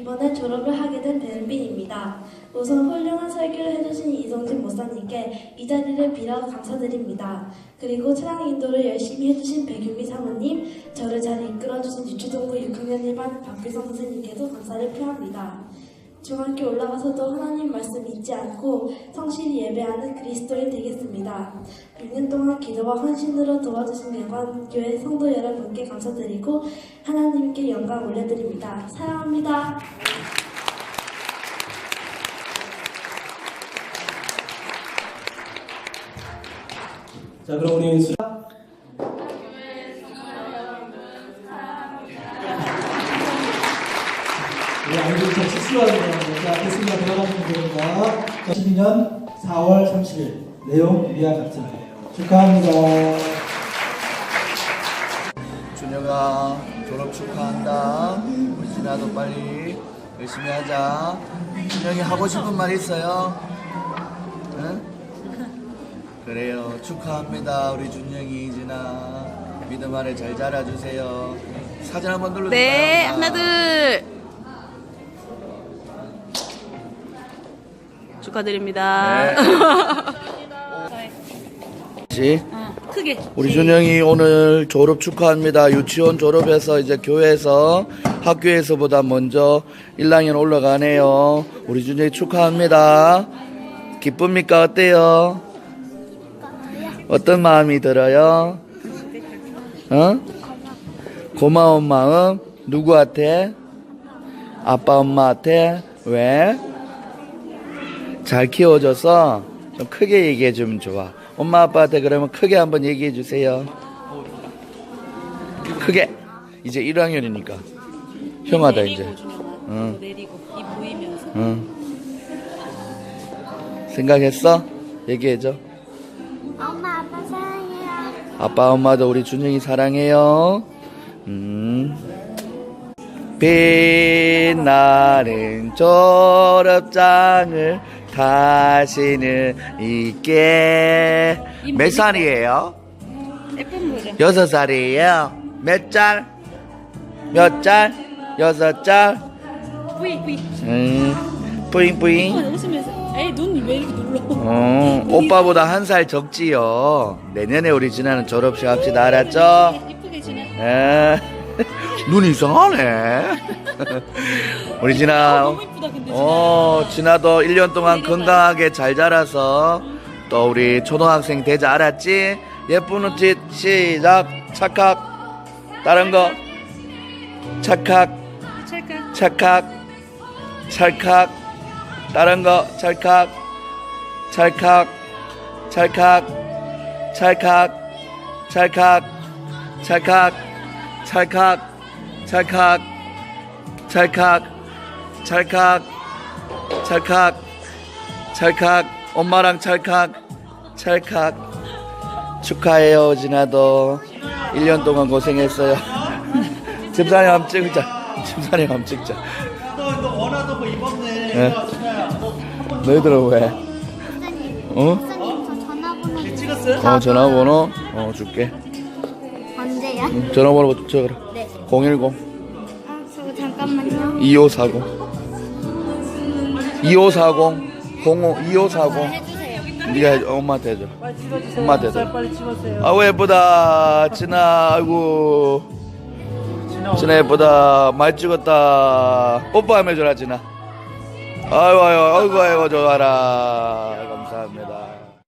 이번에 졸업을 하게 된 배은빈입니다. 우선 훌륭한 설교를 해주신 이성진 목사님께 이 자리를 빌어 감사드립니다. 그리고 찬양 인도를 열심히 해주신 백윤미 사모님, 저를 잘 이끌어주신 유치동부 6학년 1반 박규성 선생님께도 감사를 표합니다. 중학교 올라가서도 하나님 말씀 잊지 않고 성실히 예배하는 그리스도인 되겠습니다. 6년 동안 기도와 헌신으로 도와주신 대관교회 성도 여러분께 감사드리고 하나님께 영광 올려드립니다. 사랑합니다. 자, 그럼 우리 수... 우 리 아이들부터 치수하는 자, 됐습니다. 들어가시면 됩니다. 자, 12년 4월 30일 내용 이와 같습니다. 축하합니다. 준혁아 졸업 축하한다. 우리 진아도 빨리 열심히 하자. 준혁이 하고 싶은 말 있어요? 응? 그래요. 축하합니다. 우리 준혁이 진아 믿음 아래 잘 자라주세요. 사진 한번 눌러줄까요? 네, 하나, 둘. 축하드립니다. 네. 크게. 우리 준영이 오늘 졸업 축하합니다. 유치원 졸업해서 이제 교회에서 학교에서보다 먼저 1학년 올라가네요. 우리 준영이 축하합니다. 기쁩니까? 어때요? 어떤 마음이 들어요? 어? 고마운 마음? 누구한테? 아빠, 엄마한테? 왜? 잘 키워줘서 좀 크게 얘기해 주면 좋아. 엄마 아빠한테 그러면 크게 한번 얘기해 주세요. 크게. 이제 1학년이니까. 형아다 이제. 응. 내리고 입 보이면서. 응. 생각했어? 얘기해 줘. 엄마 아빠 사랑해요. 아빠 엄마도 우리 준영이 사랑해요. 음. 빛나는 졸업장을 다시는 잊게 몇 살이에요? 예쁜? 여섯 살이에요. 몇 짤? 몇 짤? 여섯 짤? 뿌이, 뿌이. 음, 뿌잉 뿌잉. 웃으면서. 에이, 눈왜 이렇게 눌러? 어, 오빠보다 한 살 적지요. 내년에 우리 진아는 졸업식 합시다. 알았죠? 지내. 에, 눈 이상하네. 우리 진아, 너무 이쁘다, 근데. 어, 진아도 1년 동안 건강하게 잘 자라서 또 우리 초등학생 되자 알았지? 예쁜 짓 시작. 착각. 다른 거. 착각. 찰칵. 찰칵. 찰칵. 다른 거. 찰칵. 찰칵. 찰칵. 찰칵. 찰칵. 찰칵. 찰칵. 찰칵. 찰칵. 찰칵. 찰칵. 찰칵. 엄마랑 찰칵. 찰칵. 축하해요, 진아도. 1년 동안 고생했어요. 집사님 한번 찍자. 집사님 한번 찍자. 너, 너 원하던 거 입었네. 진아야. 너희들은 왜? 선생님, 어? 선생님 저 전화번호 찍었어요? 어, 전화번호? 어, 줄게. 전화번호 적어라. 네. 010 아, 저 잠깐만요. 2540 2540 05 2540 해주세요. 네가 해, 엄마한테 해줘. 빨리 찍어주세요. 엄마한테 해줘. 살 빨리 찍으세요. 아우 예쁘다. 진아, 아이고. 진아 예쁘다. 많이 찍었다. 뽀뽀 한번 해줘라, 진아. 아이고, 아이고, 아이고, 아이고, 좋아라. 감사합니다.